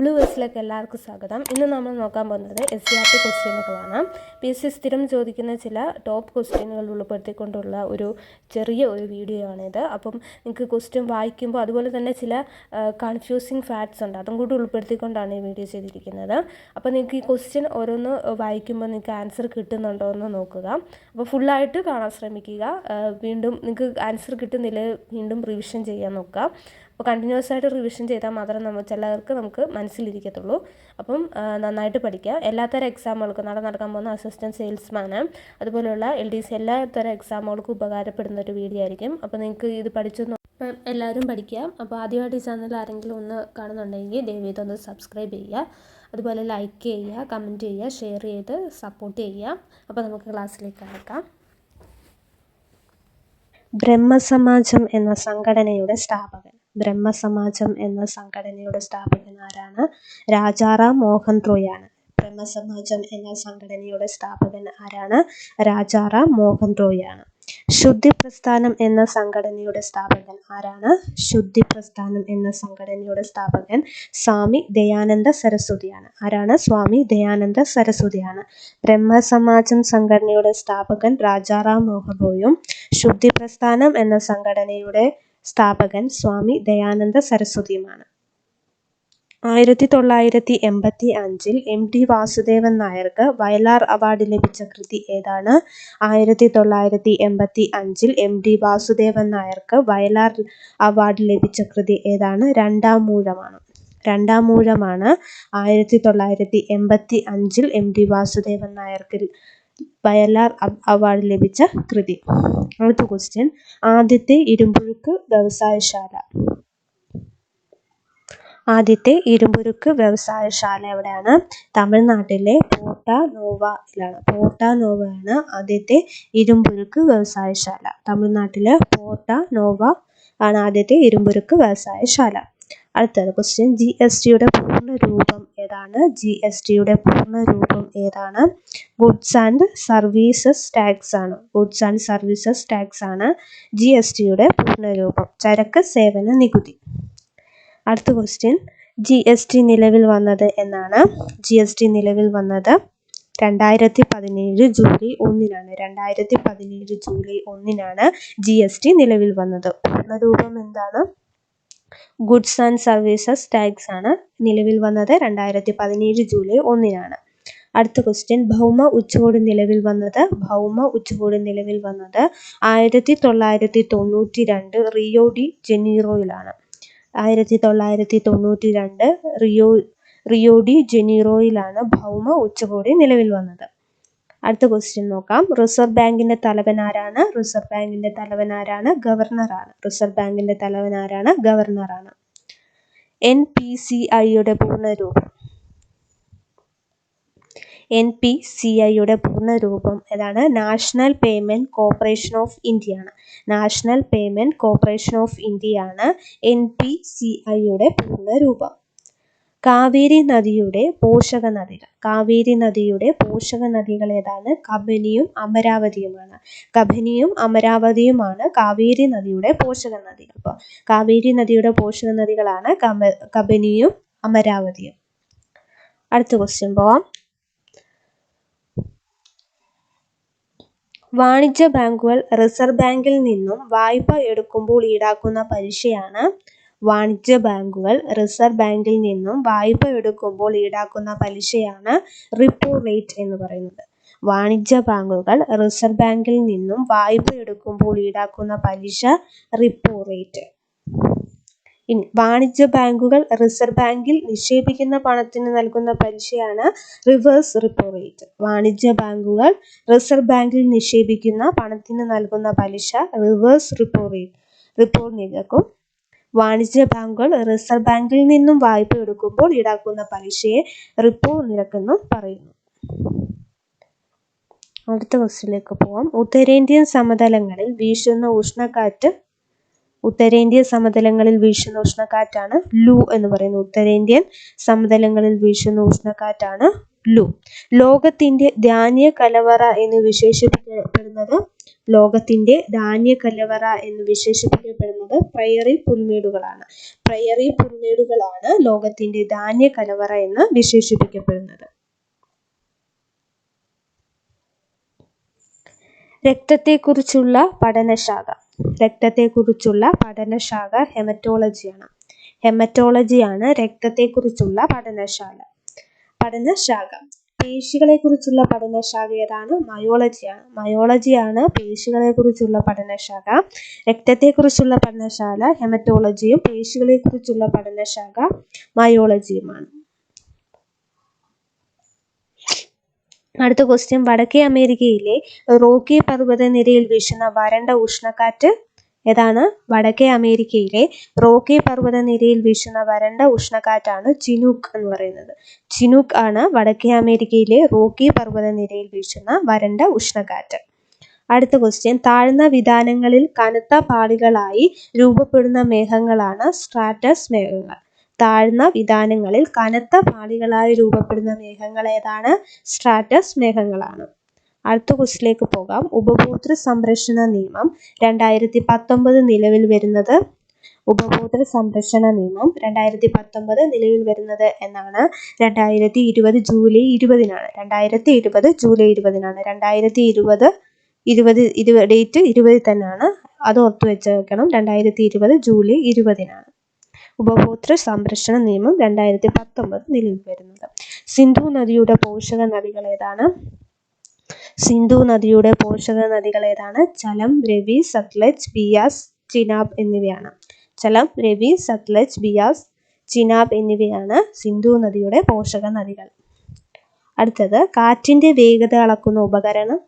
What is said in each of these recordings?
Blue എസിലേക്ക് എല്ലാവർക്കും സ്വാഗതം. ഇന്ന് നമ്മൾ നോക്കാൻ പോകുന്നത് എസ് സി ആർ ടി ക്വസ്റ്റ്യനുകളാണ് പി എസ് സി സ്ഥിരം ചോദിക്കുന്ന ചില ടോപ്പ് ക്വസ്റ്റ്യനുകൾ ഉൾപ്പെടുത്തിക്കൊണ്ടുള്ള ഒരു ചെറിയ ഒരു വീഡിയോ ആണിത്. അപ്പം നിങ്ങൾക്ക് ക്വസ്റ്റ്യൻ വായിക്കുമ്പോൾ അതുപോലെ തന്നെ ചില കൺഫ്യൂസിങ് ഫാക്ട്സ് ഉണ്ട്. അതും കൂടി ഉൾപ്പെടുത്തിക്കൊണ്ടാണ് ഈ വീഡിയോ ചെയ്തിരിക്കുന്നത്. അപ്പോൾ നിങ്ങൾക്ക് ഈ ക്വസ്റ്റ്യൻ ഓരോന്ന് വായിക്കുമ്പോൾ നിങ്ങൾക്ക് ആൻസർ കിട്ടുന്നുണ്ടോ എന്ന് നോക്കുക. അപ്പോൾ ഫുള്ളായിട്ട് കാണാൻ ശ്രമിക്കുക. വീണ്ടും നിങ്ങൾക്ക് ആൻസർ കിട്ടുന്നില്ല വീണ്ടും റിവിഷൻ ചെയ്യാൻ നോക്കുക. അപ്പോൾ കണ്ടിന്യൂസ് ആയിട്ട് റിവിഷൻ ചെയ്താൽ മാത്രം നമ്മൾ ചിലർക്ക് നമുക്ക് മനസ്സിലിരിക്കത്തുള്ളൂ. അപ്പം നന്നായിട്ട് പഠിക്കുക. എല്ലാത്തരം എക്സാമുകൾക്കും നാളെ നടക്കാൻ പോകുന്ന അസിസ്റ്റന്റ് സെയിൽസ്മാന് അതുപോലെയുള്ള എൽ ഡി സി എല്ലാത്തരം എക്സാമുകൾക്കും ഉപകാരപ്പെടുന്ന ഒരു വീഡിയോ ആയിരിക്കും. അപ്പോൾ നിങ്ങൾക്ക് ഇത് പഠിച്ചു എല്ലാവരും പഠിക്കുക. അപ്പോൾ ആദ്യമായിട്ട് ഈ ചാനൽ ആരെങ്കിലും ഒന്ന് കാണുന്നുണ്ടെങ്കിൽ ദയവ് ഒന്ന് സബ്സ്ക്രൈബ് ചെയ്യുക. അതുപോലെ ലൈക്ക് ചെയ്യുക കമന്റ് ചെയ്യുക ഷെയർ ചെയ്ത് സപ്പോർട്ട് ചെയ്യുക. അപ്പോൾ നമുക്ക് ക്ലാസ്സിലേക്ക് കടക്കാം. ബ്രഹ്മസമാജം എന്ന സംഘടനയുടെ സ്ഥാപകൻ. ബ്രഹ്മസമാജം എന്ന സംഘടനയുടെ സ്ഥാപകൻ ആരാണ്? രാജാറാം മോഹൻ ആണ് ബ്രഹ്മസമാജം എന്ന സംഘടനയുടെ സ്ഥാപകൻ ആരാണ്? രാജാറാം മോഹൻ ആണ് ശുദ്ധി പ്രസ്ഥാനം എന്ന സംഘടനയുടെ സ്ഥാപകൻ ആരാണ്? ശുദ്ധി പ്രസ്ഥാനം എന്ന സംഘടനയുടെ സ്ഥാപകൻ സ്വാമി ദയാനന്ദ സരസ്വതിയാണ്. ആരാണ്? സ്വാമി ദയാനന്ദ സരസ്വതിയാണ്. ബ്രഹ്മസമാജം സംഘടനയുടെ സ്ഥാപകൻ രാജാറാം മോഹൻ റോയും ശുദ്ധി പ്രസ്ഥാനം എന്ന സംഘടനയുടെ സ്ഥാപകൻ സ്വാമി ദയാനന്ദ സരസ്വതിയുമാണ്. ആയിരത്തി തൊള്ളായിരത്തി എൺപത്തി അഞ്ചിൽ എം ടി വാസുദേവൻ നായർക്ക് വയലാർ അവാർഡ് ലഭിച്ച കൃതി ഏതാണ്? ആയിരത്തി തൊള്ളായിരത്തി എൺപത്തി അഞ്ചിൽ എം ടി വാസുദേവൻ നായർക്ക് വയലാർ അവാർഡ് ലഭിച്ച കൃതി ഏതാണ്? രണ്ടാം മൂഴമാണ്. രണ്ടാം മൂഴമാണ്. ആയിരത്തി തൊള്ളായിരത്തി എൺപത്തി അഞ്ചിൽ എം ടി വാസുദേവൻ നായർക്ക് വയലാർ അവാർഡ് ലഭിച്ച കൃതി. അടുത്ത ക്വസ്റ്റ്യൻ ആദ്യത്തെ ഇരുമ്പുഴുക്ക് വ്യവസായശാല. ആദ്യത്തെ ഇരുമ്പുരുക്ക് വ്യവസായശാല എവിടെയാണ്? തമിഴ്നാട്ടിലെ പോട്ട നോവയിലാണ് പോട്ട നോവയാണ് ആദ്യത്തെ ഇരുമ്പുരുക്ക് വ്യവസായശാല. തമിഴ്നാട്ടിലെ പോട്ട നോവ ആണ് ആദ്യത്തെ ഇരുമ്പുരുക്ക് വ്യവസായശാല. അടുത്തത് ക്വസ്റ്റ്യൻ ജി എസ് ടിയുടെ പൂർണ രൂപം ഏതാണ്? ജി എസ് ടിയുടെ പൂർണ രൂപം ഏതാണ്? ഗുഡ്സ് ആൻഡ് സർവീസസ് ടാക്സ് ആണ്. ഗുഡ്സ് ആൻഡ് സർവീസസ് ടാക്സ് ആണ് ജി എസ് ടിയുടെ പൂർണ രൂപം ചരക്ക് സേവന നികുതി. അടുത്ത ക്വസ്റ്റ്യൻ ജി എസ് ടി നിലവിൽ വന്നത് എന്നാണ്. ജി എസ് ടി നിലവിൽ വന്നത് രണ്ടായിരത്തി പതിനേഴ് ജൂലൈ ഒന്നിനാണ്. രണ്ടായിരത്തി പതിനേഴ് ജൂലൈ ഒന്നിനാണ് ജി എസ് ടി നിലവിൽ വന്നത്. പൂർണ രൂപം എന്താണ്? ഗുഡ്സ് ആൻഡ് സർവീസസ് ടാക്സ് ആണ് നിലവിൽ വന്നത് രണ്ടായിരത്തി പതിനേഴ് ജൂലൈ ഒന്നിനാണ്. അടുത്ത ക്വസ്റ്റ്യൻ ഭൗമ ഉച്ചകോടി നിലവിൽ വന്നത് ഭൗമ ഉച്ചകോടി നിലവിൽ വന്നത് ആയിരത്തി തൊള്ളായിരത്തി തൊണ്ണൂറ്റി രണ്ട് റിയോ ഡി ജനീറോയിലാണ്. ആയിരത്തി തൊള്ളായിരത്തി തൊണ്ണൂറ്റി രണ്ട് റിയോ റിയോ ഡി ജനീറോയിലാണ് ഭൗമ ഉച്ചകോടി നിലവിൽ വന്നത്. അടുത്ത ക്വസ്റ്റ്യൻ നോക്കാം. റിസർവ് ബാങ്കിന്റെ തലവൻ ആരാണ്? റിസർവ് ബാങ്കിന്റെ തലവൻ ആരാണ്? ഗവർണറാണ് റിസർവ് ബാങ്കിന്റെ തലവൻ ആരാണ്? ഗവർണറാണ് എൻ പി സി ഐയുടെ പൂർണരൂപം എൻ പി സി ഐയുടെ പൂർണരൂപം ഏതാണ്? National payment corporation of India ആണ്. National payment corporation of India ആണ് എൻ പി സി ഐയുടെ പൂർണരൂപം കാവേരി നദിയുടെ പോഷക നദികൾ. കാവേരി നദിയുടെ പോഷക നദികൾ ഏതാണ്? കബനിയും അമരാവതിയുമാണ്. കബനിയും അമരാവതിയുമാണ് കാവേരി നദിയുടെ പോഷക നദികൾ. അപ്പോൾ കാവേരി നദിയുടെ പോഷക നദികളാണ് കമ കബനിയും അമരാവതിയും. അടുത്ത ക്വസ്റ്റ്യൻ പോവാം. വാണിജ്യ ബാങ്കുകൾ റിസർവ് ബാങ്കിൽ നിന്നും വായ്പ എടുക്കുമ്പോൾ ഈടാക്കുന്ന പലിശയാണ് വാണിജ്യ ബാങ്കുകൾ റിസർവ് ബാങ്കിൽ നിന്നും വായ്പ എടുക്കുമ്പോൾ ഈടാക്കുന്ന പലിശയാണ് റിപ്പോ റേറ്റ് എന്ന് പറയുന്നത്. വാണിജ്യ ബാങ്കുകൾ റിസർവ് ബാങ്കിൽ നിന്നും വായ്പ എടുക്കുമ്പോൾ ഈടാക്കുന്ന പലിശ റിപ്പോ റേറ്റ് ഇനി വാണിജ്യ ബാങ്കുകൾ റിസർവ് ബാങ്കിൽ നിക്ഷേപിക്കുന്ന പണത്തിന് നൽകുന്ന പലിശയാണ് റിവേഴ്സ് റിപ്പോ റേറ്റ് വാണിജ്യ ബാങ്കുകൾ റിസർവ് ബാങ്കിൽ നിക്ഷേപിക്കുന്ന പണത്തിന് നൽകുന്ന പലിശ റിവേഴ്സ് റിപ്പോ റേറ്റ് റിപ്പോ നിരക്കും വാണിജ്യ ബാങ്കുകൾ റിസർവ് ബാങ്കിൽ നിന്നും വായ്പ എടുക്കുമ്പോൾ ഈടാക്കുന്ന പലിശയെ റിപ്പോ നിരക്കെന്നും പറയുന്നു. അടുത്ത ക്വസ്റ്റിലേക്ക് പോവാം. ഉത്തരേന്ത്യൻ സമതലങ്ങളിൽ വീശുന്ന ഉഷ്ണക്കാറ്റ് ഉത്തരേന്ത്യൻ സമതലങ്ങളിൽ വീശുന്ന ഉഷ്ണക്കാറ്റാണ് ലൂ എന്ന് പറയുന്നത് ഉത്തരേന്ത്യൻ സമതലങ്ങളിൽ വീശുന്ന ഉഷ്ണക്കാറ്റാണ് ലു. ലോകത്തിന്റെ ധാന്യ കലവറ എന്ന് വിശേഷിപ്പിക്കപ്പെടുന്നത് ലോകത്തിന്റെ ധാന്യ കലവറ എന്ന് വിശേഷിപ്പിക്കപ്പെടുന്നത് പ്രയറി പുൽമേടുകളാണ്. പ്രയറി പുൽമേടുകളാണ് ലോകത്തിന്റെ ധാന്യ കലവറ എന്ന് വിശേഷിപ്പിക്കപ്പെടുന്നത്. രക്തത്തെക്കുറിച്ചുള്ള പഠനശാഖ. രക്തത്തെക്കുറിച്ചുള്ള പഠനശാഖ ഹെമറ്റോളജിയാണ്. ഹെമറ്റോളജിയാണ് രക്തത്തെക്കുറിച്ചുള്ള പഠനശാല. പഠനശാഖ. പേശികളെക്കുറിച്ചുള്ള പഠനശാഖ ഏതാണ്? മയോളജിയാണ് മയോളജിയാണ് പേശികളെക്കുറിച്ചുള്ള പഠനശാഖ. രക്തത്തെക്കുറിച്ചുള്ള പഠനശാല ഹെമറ്റോളജിയും പേശികളെക്കുറിച്ചുള്ള പഠനശാഖ മയോളജിയുമാണ് അടുത്ത ക്വസ്റ്റ്യൻ വടക്കേ അമേരിക്കയിലെ റോക്കി പർവതനിരയിൽ വീശുന്ന വരണ്ട ഉഷ്ണക്കാറ്റ് ഏതാണ്? വടക്കേ അമേരിക്കയിലെ റോക്കി പർവതനിരയിൽ വീശുന്ന വരണ്ട ഉഷ്ണക്കാറ്റാണ് ചിനൂക്ക് എന്ന് പറയുന്നത്. ചിനൂക്ക് ആണ് വടക്കേ അമേരിക്കയിലെ റോക്കി പർവതനിരയിൽ വീശുന്ന വരണ്ട ഉഷ്ണക്കാറ്റ്. അടുത്ത ക്വസ്റ്റ്യൻ താഴ്ന്ന വിധാനങ്ങളിൽ കനത്ത പാളികളായി രൂപപ്പെടുന്ന മേഘങ്ങളാണ് സ്ട്രാറ്റസ് മേഘങ്ങൾ. താഴ്ന്ന വിധാനങ്ങളിൽ കനത്ത പാളികളായി രൂപപ്പെടുന്ന മേഘങ്ങൾ ഏതാണ്? സ്ട്രാറ്റസ് മേഘങ്ങളാണ്. അടുത്ത ക്വസ്റ്റിലേക്ക് പോകാം. ഉപഭോക്തൃ സംരക്ഷണ നിയമം രണ്ടായിരത്തി പത്തൊമ്പത് നിലവിൽ വരുന്നത്. ഉപഭോക്തൃ സംരക്ഷണ നിയമം രണ്ടായിരത്തി പത്തൊമ്പത് നിലവിൽ വരുന്നത് എന്നാണ്. രണ്ടായിരത്തി ഇരുപത് ജൂലൈ ഇരുപതിനാണ്. രണ്ടായിരത്തി ഇരുപത് ജൂലൈ ഇരുപതിനാണ്. രണ്ടായിരത്തി ഇരുപത് ഇരുപത് ഇരുപത് ഡേറ്റ് ഇരുപതിൽ തന്നെയാണ്. അത് ഓർത്ത് വെച്ചേക്കണം രണ്ടായിരത്തി ഇരുപത് ജൂലൈ ഇരുപതിനാണ്. ഉപഭോക്തൃ സംരക്ഷണ നിയമം രണ്ടായിരത്തി പത്തൊമ്പത് നിലവിൽ വരുന്നത്. സിന്ധു നദിയുടെ പോഷക നദികൾ ഏതാണ്? സിന്ധു നദിയുടെ പോഷക നദികൾ ഏതാണ്? ചലം രവി സത്ലജ് ബിയാസ് ചിനാബ് എന്നിവയാണ്. ചലം രവി സത്ലജ് ബിയാസ് ചിനാബ് എന്നിവയാണ് സിന്ധു നദിയുടെ പോഷക നദികൾ. അടുത്തത് കാറ്റിന്റെ വേഗത അളക്കുന്ന ഉപകരണം.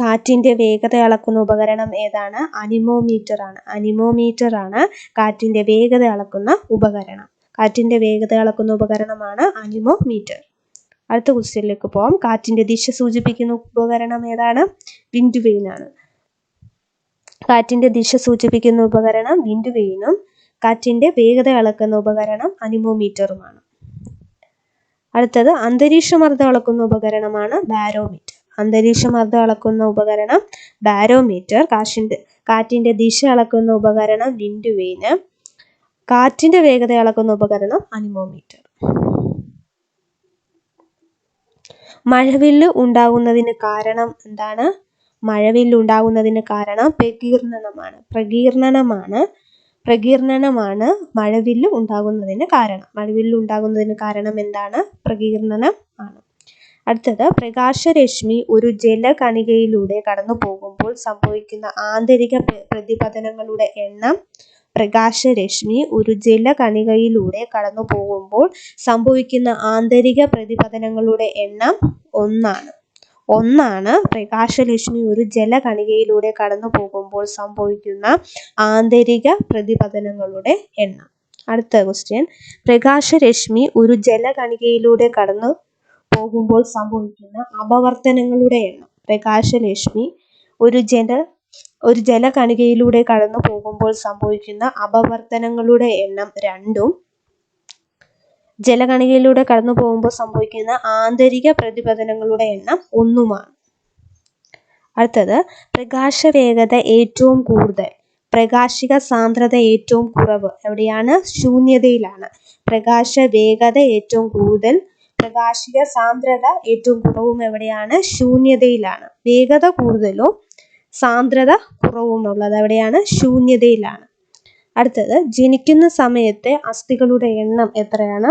കാറ്റിന്റെ വേഗത അളക്കുന്ന ഉപകരണം ഏതാണ്? അനിമോമീറ്റർ ആണ് അനിമോമീറ്റർ ആണ് കാറ്റിന്റെ വേഗത അളക്കുന്ന ഉപകരണം. കാറ്റിന്റെ വേഗത അളക്കുന്ന ഉപകരണമാണ് അനിമോമീറ്റർ. അടുത്ത ക്വസ്റ്റ്യനിലേക്ക് പോവാം. കാറ്റിന്റെ ദിശ സൂചിപ്പിക്കുന്ന ഉപകരണം ഏതാണ്? വിൻഡ് വെയിനാണ് കാറ്റിന്റെ ദിശ സൂചിപ്പിക്കുന്ന ഉപകരണം വിൻഡ് വെയിനും കാറ്റിന്റെ വേഗത അളക്കുന്ന ഉപകരണം അനിമോമീറ്ററുമാണ് അടുത്തത് അന്തരീക്ഷ മർദ്ദം അളക്കുന്ന ഉപകരണമാണ് ബാരോമീറ്റർ അന്തരീക്ഷമർദ്ദം അളക്കുന്ന ഉപകരണം ബാരോമീറ്റർ കാറ്റിന്റെ കാറ്റിന്റെ ദിശ അളക്കുന്ന ഉപകരണം വിൻഡ് വെയിന് കാറ്റിന്റെ വേഗത അളക്കുന്ന ഉപകരണം അനിമോമീറ്റർ മഴവില്ല് ഉണ്ടാകുന്നതിന് കാരണം എന്താണ്? മഴവില്ല് ഉണ്ടാകുന്നതിന് കാരണം പ്രകീർണനമാണ്. പ്രകീർണനമാണ്. പ്രകീർണനമാണ് മഴവില്ല് ഉണ്ടാകുന്നതിന് കാരണം. മഴവില്ല് ഉണ്ടാകുന്നതിന് കാരണം എന്താണ്? പ്രകീർണനം ആണ്. അടുത്തത് പ്രകാശരശ്മി ഒരു ജലകണികയിലൂടെ കടന്നു പോകുമ്പോൾ സംഭവിക്കുന്ന ആന്തരിക പ്രതിപതനങ്ങളുടെ എണ്ണം പ്രകാശരശ്മി ഒരു ജലകണികയിലൂടെ കടന്നു പോകുമ്പോൾ സംഭവിക്കുന്ന ആന്തരിക പ്രതിപതനങ്ങളുടെ എണ്ണം ഒന്നാണ്. ഒന്നാണ് പ്രകാശരശ്മി ഒരു ജലകണികയിലൂടെ കടന്നു പോകുമ്പോൾ സംഭവിക്കുന്ന ആന്തരിക പ്രതിപതനങ്ങളുടെ എണ്ണം. അടുത്ത ക്വസ്റ്റ്യൻ പ്രകാശരശ്മി ഒരു ജലകണികയിലൂടെ കടന്നു പോകുമ്പോൾ സംഭവിക്കുന്ന അപവർത്തനങ്ങളുടെ എണ്ണം. പ്രകാശരശ്മി ഒരു ജല ഒരു ജലകണികയിലൂടെ കടന്നു പോകുമ്പോൾ സംഭവിക്കുന്ന അപവർത്തനങ്ങളുടെ എണ്ണം രണ്ടും. ജലകണികയിലൂടെ കടന്നു പോകുമ്പോൾ സംഭവിക്കുന്ന ആന്തരിക പ്രതിപതനങ്ങളുടെ എണ്ണം ഒന്നുമാണ്. അടുത്തത് പ്രകാശ വേഗത ഏറ്റവും കൂടുതൽ പ്രകാശിക സാന്ദ്രത ഏറ്റവും കുറവ് എവിടെയാണ്? ശൂന്യതയിലാണ്. പ്രകാശ വേഗത ഏറ്റവും കൂടുതൽ പ്രകാശിക സാന്ദ്രത ഏറ്റവും കുറവും എവിടെയാണ്? ശൂന്യതയിലാണ്. വേഗത കൂടുതലും സാന്ദ്രത കുറവുമുള്ളത് എവിടെയാണ് ശൂന്യതയിലാണ്. അടുത്തത് ജനിക്കുന്ന സമയത്തെ അസ്ഥികളുടെ എണ്ണം എത്രയാണ്?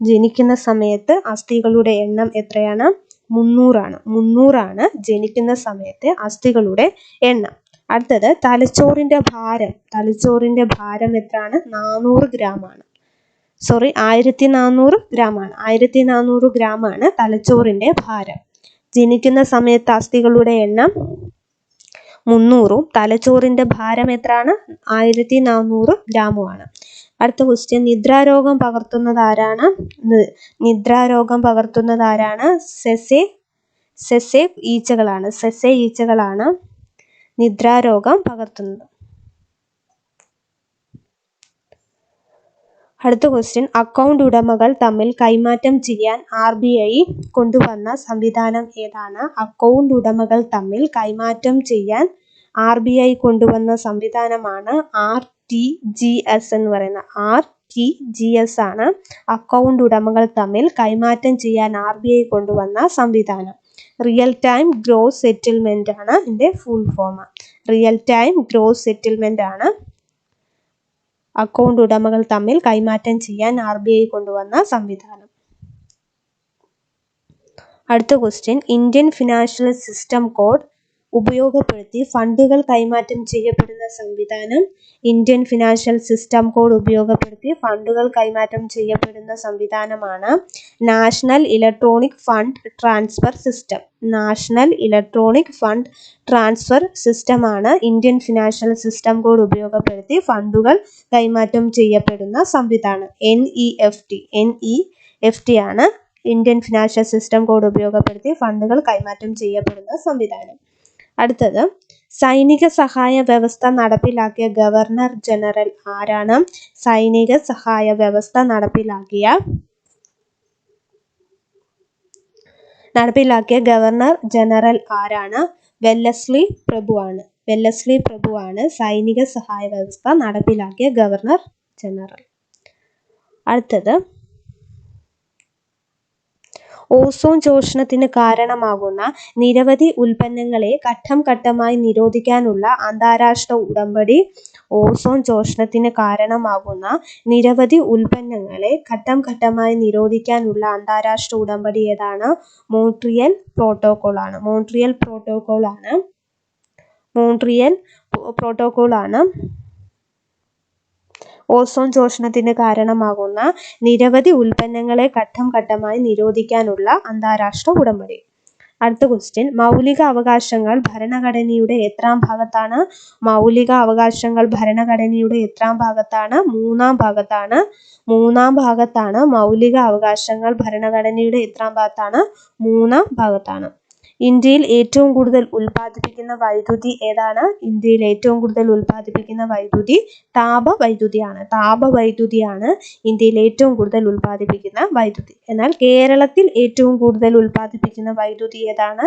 ജനിക്കുന്ന സമയത്ത് അസ്ഥികളുടെ എണ്ണം എത്രയാണ്? മുന്നൂറാണ്. മുന്നൂറാണ് ജനിക്കുന്ന സമയത്തെ അസ്ഥികളുടെ എണ്ണം. അടുത്തത് തലച്ചോറിന്റെ ഭാരം. തലച്ചോറിന്റെ ഭാരം എത്രയാണ്? നാനൂറ് ഗ്രാമാണ്. സോറി ആയിരത്തി നാനൂറ് ഗ്രാമാണ്. ആയിരത്തി നാനൂറ് ഗ്രാമാണ് തലച്ചോറിന്റെ ഭാരം. ജനിക്കുന്ന സമയത്ത് അസ്ഥികളുടെ എണ്ണം മുന്നൂറും തലച്ചോറിന്റെ ഭാരം എത്രയാണ് ആയിരത്തി നാനൂറ് ഗ്രാമുമാണ്. അടുത്ത ക്വസ്റ്റ്യൻ നിദ്രാരോഗം പകർത്തുന്നത് ആരാണ്? നിദ്രാരോഗം പകർത്തുന്നത് ആരാണ്? സെസെ സെസെ ഈച്ചകളാണ്. സെസെ ഈച്ചകളാണ് നിദ്രാരോഗം പകർത്തുന്നത്. അടുത്ത ക്വസ്റ്റ്യൻ അക്കൗണ്ട് ഉടമകൾ തമ്മിൽ കൈമാറ്റം ചെയ്യാൻ ആർ ബി ഐ കൊണ്ടുവന്ന സംവിധാനം ഏതാണ്? അക്കൗണ്ട് ഉടമകൾ തമ്മിൽ കൈമാറ്റം ചെയ്യാൻ ആർ ബി ഐ കൊണ്ടുവന്ന സംവിധാനമാണ് ആർ ടി ജി എസ് എന്ന് പറയുന്ന ആർ ടി ജി എസ് ആണ് അക്കൗണ്ട് ഉടമകൾ തമ്മിൽ കൈമാറ്റം ചെയ്യാൻ ആർ ബി ഐ കൊണ്ടുവന്ന സംവിധാനം. റിയൽ ടൈം ഗ്രോസ് സെറ്റിൽമെന്റ് ആണ് ഇതിന്റെ full form real time gross settlement ആണ് അക്കൗണ്ട് ഉടമകൾ തമ്മിൽ കൈമാറ്റം ചെയ്യാൻ ആർ ബി ഐ കൊണ്ടുവന്ന സംവിധാനം. അടുത്ത question Indian financial system code ഉപയോഗപ്പെടുത്തി ഫണ്ടുകൾ കൈമാറ്റം ചെയ്യപ്പെടുന്ന സംവിധാനം ഇന്ത്യൻ ഫിനാൻഷ്യൽ സിസ്റ്റം കോഡ് ഉപയോഗപ്പെടുത്തി ഫണ്ടുകൾ കൈമാറ്റം ചെയ്യപ്പെടുന്ന സംവിധാനമാണ് national electronic fund transfer system. National electronic fund transfer സിസ്റ്റമാണ് ഇന്ത്യൻ ഫിനാൻഷ്യൽ സിസ്റ്റം കോഡ് ഉപയോഗപ്പെടുത്തി ഫണ്ടുകൾ കൈമാറ്റം ചെയ്യപ്പെടുന്ന സംവിധാനം. N E F T N E F T ആണ് ഇന്ത്യൻ ഫിനാൻഷ്യൽ സിസ്റ്റം കോഡ് ഉപയോഗപ്പെടുത്തി ഫണ്ടുകൾ കൈമാറ്റം ചെയ്യപ്പെടുന്ന സംവിധാനം. അടുത്തത് സൈനിക സഹായ വ്യവസ്ഥ നടപ്പിലാക്കിയ ഗവർണർ ജനറൽ ആരാണ്? സൈനിക സഹായ വ്യവസ്ഥ നടപ്പിലാക്കിയ നടപ്പിലാക്കിയ ഗവർണർ ജനറൽ ആരാണ്? വെല്ലസ്ലി പ്രഭുവാണ് വെല്ലസ്ലി പ്രഭുവാണ് സൈനിക സഹായ വ്യവസ്ഥ നടപ്പിലാക്കിയ ഗവർണർ ജനറൽ. അടുത്തത് ഓസോൺ ചോഷണത്തിന് കാരണമാകുന്ന നിരവധി ഉൽപ്പന്നങ്ങളെ ഘട്ടം ഘട്ടമായി നിരോധിക്കാനുള്ള അന്താരാഷ്ട്ര ഉടമ്പടി ഓസോൺ ചോഷണത്തിന് കാരണമാകുന്ന നിരവധി ഉൽപ്പന്നങ്ങളെ ഘട്ടം ഘട്ടമായി നിരോധിക്കാനുള്ള അന്താരാഷ്ട്ര ഉടമ്പടി ഏതാണ്? മോൺട്രിയൽ പ്രോട്ടോകോൾ ആണ്. മോൺട്രിയൽ പ്രോട്ടോകോൾ ആണ്. മോൺട്രിയൽ പ്രോട്ടോകോൾ ആണ്. ഓസോൺ ശോഷണത്തിന് കാരണമാകുന്ന നിരവധി ഉൽപ്പന്നങ്ങളെ ഘട്ടം ഘട്ടമായി നിരോധിക്കാനുള്ള അന്താരാഷ്ട്ര ഉടമ്പടി. അടുത്ത ക്വസ്റ്റ്യൻ മൗലിക അവകാശങ്ങൾ ഭരണഘടനയുടെ എത്രാം ഭാഗത്താണ്? മൗലിക അവകാശങ്ങൾ ഭരണഘടനയുടെ എത്രാം ഭാഗത്താണ്? മൂന്നാം ഭാഗത്താണ്. മൂന്നാം ഭാഗത്താണ് മൗലിക അവകാശങ്ങൾ ഭരണഘടനയുടെ എത്രാം ഭാഗത്താണ്? മൂന്നാം ഭാഗത്താണ്. ഇന്ത്യയിൽ ഏറ്റവും കൂടുതൽ ഉൽപ്പാദിപ്പിക്കുന്ന വൈദ്യുതി ഏതാണ്? ഇന്ത്യയിൽ ഏറ്റവും കൂടുതൽ ഉൽപ്പാദിപ്പിക്കുന്ന വൈദ്യുതി താപവൈദ്യുതിയാണ്. താപവൈദ്യുതിയാണ് ഇന്ത്യയിൽ ഏറ്റവും കൂടുതൽ ഉൽപ്പാദിപ്പിക്കുന്ന വൈദ്യുതി. എന്നാൽ കേരളത്തിൽ ഏറ്റവും കൂടുതൽ ഉൽപ്പാദിപ്പിക്കുന്ന വൈദ്യുതി ഏതാണ്?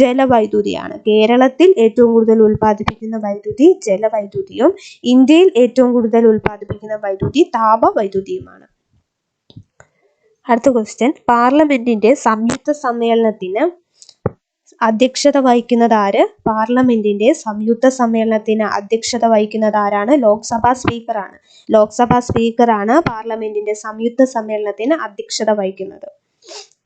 ജലവൈദ്യുതിയാണ്. കേരളത്തിൽ ഏറ്റവും കൂടുതൽ ഉൽപ്പാദിപ്പിക്കുന്ന വൈദ്യുതി ജലവൈദ്യുതിയും ഇന്ത്യയിൽ ഏറ്റവും കൂടുതൽ ഉൽപ്പാദിപ്പിക്കുന്ന വൈദ്യുതി താപവൈദ്യുതിയുമാണ്. അടുത്ത ക്വസ്റ്റ്യൻ പാർലമെന്റിന്റെ സംയുക്ത സമ്മേളനത്തിന് അധ്യക്ഷത വഹിക്കുന്നത് ആര്? പാർലമെന്റിന്റെ സംയുക്ത സമ്മേളനത്തിന് അധ്യക്ഷത വഹിക്കുന്നത് ആരാണ്? ലോക്സഭാ സ്പീക്കറാണ്. ലോക്സഭാ സ്പീക്കറാണ് പാർലമെന്റിന്റെ സംയുക്ത സമ്മേളനത്തിന് അധ്യക്ഷത വഹിക്കുന്നത്.